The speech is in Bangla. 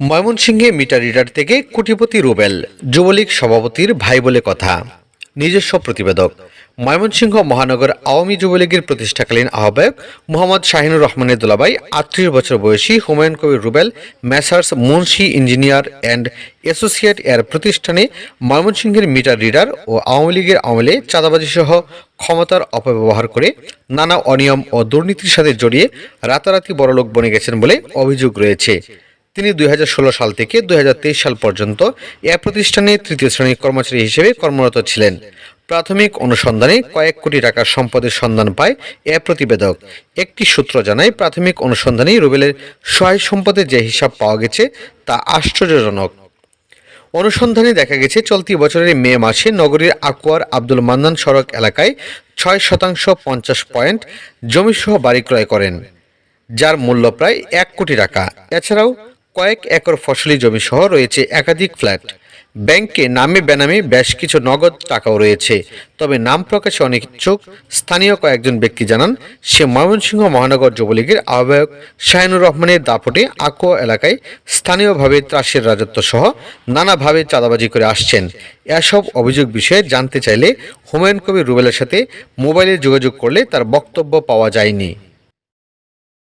ময়মনসিংহে মিটার রিডার থেকে কোটিপতি রুবেল, যুবলীগ সভাপতির ভাই বলে কথা। নিজস্ব প্রতিবেদক। ময়মনসিংহ মহানগর আওয়ামী যুবলীগের প্রতিষ্ঠাকালীন আহ্বায়ক মোহাম্মদ শাহিনুর রহমানের দুলাভাই, আটত্রিশ বছর বয়সী Humayun Kabir Rubel messrs Munshi engineer and associate এর প্রতিষ্ঠানে ময়মনসিংহের মিটার রিডার ও আওয়ামী লীগের আমলে চাঁদাবাজি সহ ক্ষমতার অপব্যবহার করে নানা অনিয়ম ও দুর্নীতির সাথে জড়িয়ে রাতারাতি বড়লোক বনে গেছেন বলে অভিযোগ রয়েছে। তিনি দুই হাজার ষোলো সাল থেকে দুই হাজার তেইশ সাল পর্যন্ত এ প্রতিষ্ঠানে তৃতীয় শ্রেণির কর্মচারী হিসেবে কর্মরত ছিলেন। প্রাথমিক অনুসন্ধানে কয়েক কোটি টাকার সম্পদের সন্ধান পায় এ প্রতিবেদক। একটি সূত্র জানায়, প্রাথমিক অনুসন্ধানে রুবেলের সহায় সম্পদের যে হিসাব পাওয়া গেছে তা আশ্চর্যজনক। অনুসন্ধানে দেখা গেছে, চলতি বছরের মে মাসে নগরীর আকুয়ার আব্দুল মান্নান সড়ক এলাকায় ছয় শতাংশ পঞ্চাশ পয়েন্ট জমিসহ বাড়ি ক্রয় করেন, যার মূল্য প্রায় এক কোটি টাকা। এছাড়াও কয়েক একর ফসলি জমি সহ রয়েছে একাধিক ফ্ল্যাট। ব্যাংকে নামে বেনামে বেশ কিছু নগদ টাকাও রয়েছে। তবে নাম প্রকাশে অনিচ্ছুক। স্থানীয় কয়েকজন ব্যক্তি জানান, সে ময়মনসিংহ মহানগর যুবলীগের আহ্বায়ক শাহিনুর রহমানের দাপটে আকুয়া এলাকায় স্থানীয়ভাবে ত্রাসের রাজত্ব সহ নানাভাবে চাঁদাবাজি করে আসছেন। এসব অভিযোগ বিষয়ে জানতে চাইলে হুমায়ুন কবির রুবেলের সাথে মোবাইলে যোগাযোগ করলে তার বক্তব্য পাওয়া যায়নি।